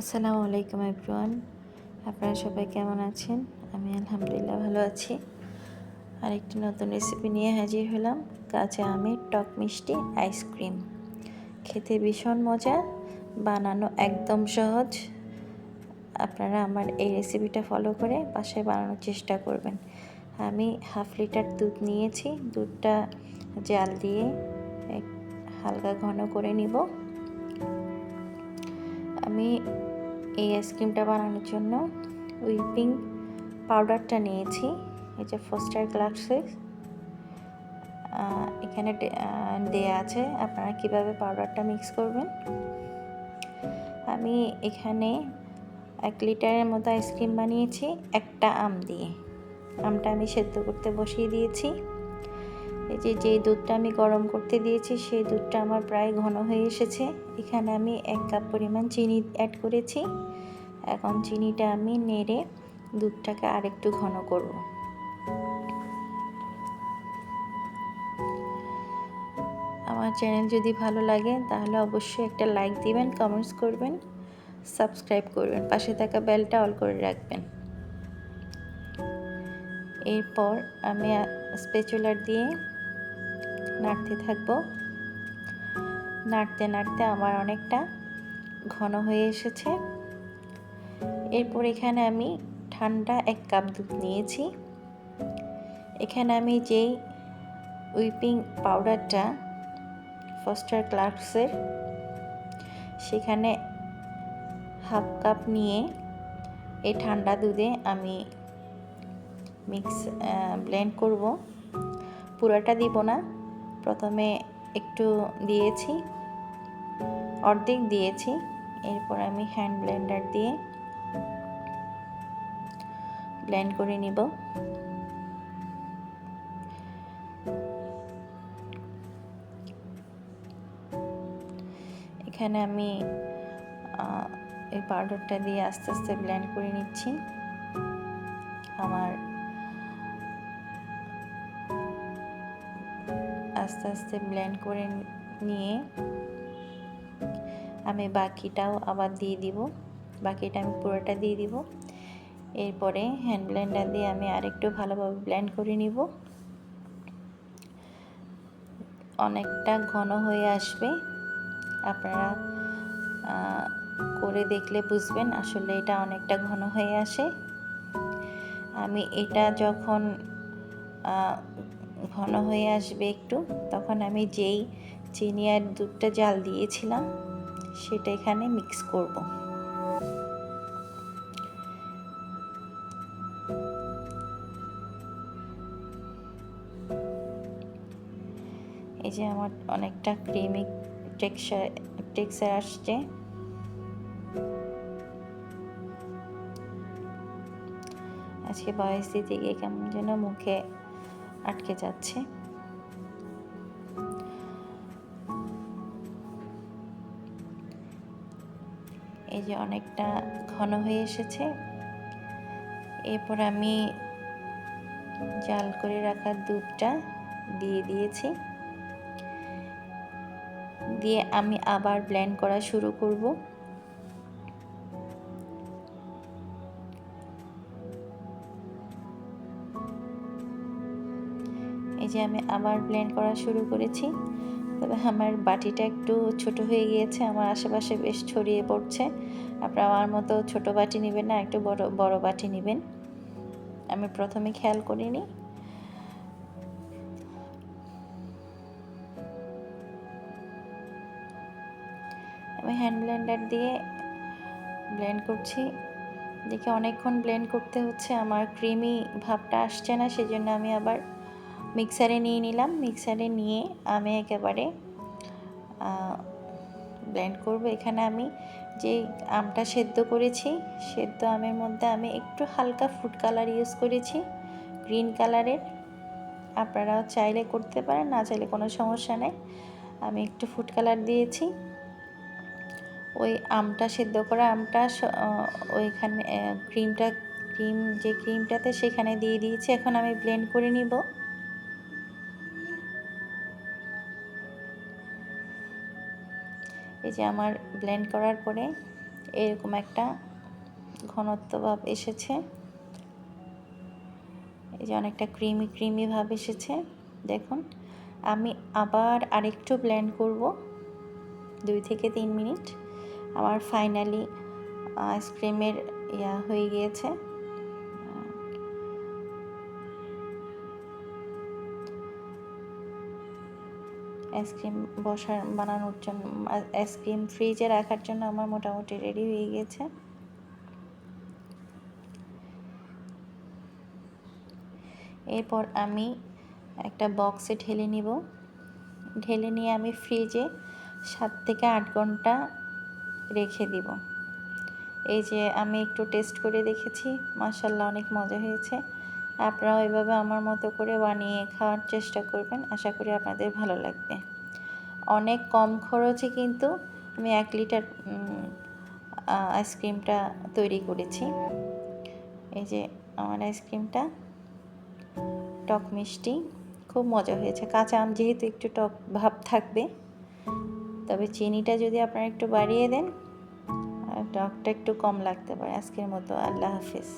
আসসালামু আলাইকুম এভরিওয়ান। আপনারা সবাই কেমন আছেন? আমি আলহামদুলিল্লাহ ভালো আছি। আর একটি নতুন রেসিপি নিয়ে হাজির হলাম। কাঁচা আমের টক মিষ্টি আইসক্রিম খেতে ভীষণ মজা, বানানো একদম সহজ। আপনারা আমার এই রেসিপিটা ফলো করে বাসায় বানানোর চেষ্টা করবেন। আমি হাফ লিটার দুধ নিয়েছি। দুধটা জাল দিয়ে হালকা ঘন করে নিব। আমি এই আইসক্রিমটা বানানোর জন্য উইপিং পাউডারটা নিয়েছি। এই যে ফস্টার গ্লাসে এখানে দেয়া আছে আপনারা কীভাবে পাউডারটা মিক্স করবেন। আমি এখানে এক লিটারের মতো আইসক্রিম বানিয়েছি, একটা আম দিয়ে। আমটা আমি সেদ্ধ করতে বসিয়ে দিয়েছি। এই যে, যেই দুধটা আমি গরম করতে দিয়েছি, সেই দুধটা আমার প্রায় ঘন হয়ে এসেছে। এখানে আমি এক কাপ পরিমাণ চিনি অ্যাড করেছি। এখন চিনিটা আমি নেড়ে দুধটাকে আরেকটু ঘন করব। আমার চ্যানেল যদি ভালো লাগে, তাহলে অবশ্যই একটা লাইক দিবেন কমেন্টস করবেন সাবস্ক্রাইব করবেন, পাশে থাকা বেলটা অল করে রাখবেন। এরপর আমি স্পেচুলার দিয়ে নাড়তে থাকব। নাড়তে নাড়তে আমার অনেকটা ঘন হয়ে এসেছে। এরপর এখানে আমি ঠান্ডা এক কাপ দুধ নিয়েছি। এখানে আমি যেই উইপিং পাউডারটা ফস্টার ক্লার্কসের, সেখানে হাফ কাপ নিয়ে এই ঠান্ডা দুধে আমি মিক্স ব্লেন্ড করব। পুরাটা দিব না। প্রথমে একটু দিয়েছি, অর্ধেক দিয়েছি। এরপর আমি হ্যান্ড ব্লেন্ডার দিয়ে ব্লেন্ড করে নিব। এখানে আমি এই পাউডারটা দিয়ে আস্তে আস্তে ব্লেন্ড করে নিচ্ছি। আমার আস্তে আস্তে ব্লেন্ড করে নিয়ে আমি বাকিটাও আবার দিয়ে দিব। বাকিটা আমি পুরোটা দিয়ে দিব। এরপরে হ্যান্ড ব্লেন্ডার দিয়ে আমি আরেকটু ভালোভাবে ব্লেন্ড করে নিব। অনেকটা ঘন হয়ে আসবে। আপনারা করে দেখলে বুঝবেন আসলে এটা অনেকটা ঘন হয়ে আসে। আমি এটা যখন ঘন হয়ে আসবে একটু, তখন আমি যেই চিনি আর দুধটা জাল দিয়েছিলাম, সেটা এখানে মিক্স করব। এই যে আমার অনেকটা ক্রিমি টেক্সচার টেক্সচার আসছে। আজকে বয়স দিতে গিয়ে কেমন যেন মুখে আটকে যাচ্ছে। এই যে অনেকটা ঘন হয়ে এসেছে। এরপর আমি জাল করে রাখা দুধটা দিয়ে দিয়েছি। দিয়ে আমি আবার ব্লেন্ড করা শুরু করব। যে আমি আবার ব্লেন্ড করা শুরু করেছি। তবে আমার বাটিটা একটু ছোট হয়ে গিয়েছে, আমার আশেপাশে বেশ ছড়িয়ে পড়ছে। আপনারা আমার মতো ছোট বাটি নেবেন না, একটু বড় বড় বাটি নেবেন। আমি প্রথমে খেয়াল করিনি আমি হ্যান্ড ব্লেন্ডার দিয়ে ব্লেন্ড করছি। দেখে অনেকক্ষণ ব্লেন্ড করতে হচ্ছে, আমার ক্রিমি ভাবটা আসছে না, সেজন্য আমি আবার মিক্সারে নিয়ে নিলাম। মিক্সারে নিয়ে আমি একেবারে ব্লেন্ড করব। এখানে আমি যে আমটা সেদ্ধ করেছি, সেদ্ধ আমের মধ্যে আমি একটু হালকা ফুড কালার ইউজ করেছি গ্রিন কালারের আপনারাও চাইলে করতে পারেন, না চাইলে কোনো সমস্যা নেই। আমি একটু ফুড কালার দিয়েছি। ওই আমটা সেদ্ধ করা আমটা ওইখানে ক্রিমটা ক্রিম যে ক্রিমটাতে সেখানে দিয়ে দিয়েছি। এখন আমি ব্লেন্ড করে নিব। এই যে আমার ব্লেন্ড করার পরে এরকম একটা ঘনত্ব ভাব এসেছে। এই যে অনেকটা ক্রিমি ক্রিমি ভাব এসেছে। দেখুন, আমি আবার আরেকটু ব্লেন্ড করব দুই থেকে তিন মিনিট। আমার ফাইনালি আইসক্রিমের ইয়া হয়ে গিয়েছে। আইসক্রিম বসার, বানানোর জন্য আইসক্রিম ফ্রিজে রাখার জন্য আমার মোটামুটি রেডি হয়ে গেছে। এরপর আমি একটা বক্সে ঢেলে নিব। ঢেলে নিয়ে আমি ফ্রিজে সাত থেকে আট ঘণ্টা রেখে দিব। এই যে আমি একটু টেস্ট করে দেখেছি মাসাল্লাহ অনেক মজা হয়েছে। আপনারাও এভাবে আমার মতো করে বানিয়ে খাওয়ার চেষ্টা করবেন। আশা করি আপনাদের ভালো লাগবে। অনেক কম খরচে কিন্তু আমি এক লিটার আইসক্রিমটা তৈরি করেছি। এই যে আমার আইসক্রিমটা টক মিষ্টি, খুব মজা হয়েছে। কাঁচা আম যেহেতু একটু টক ভাব থাকবে, তবে চিনিটা যদি আপনারা একটু বাড়িয়ে দেন টকটা একটু কম লাগতে পারে। আজকের মতো আল্লাহ হাফিজ।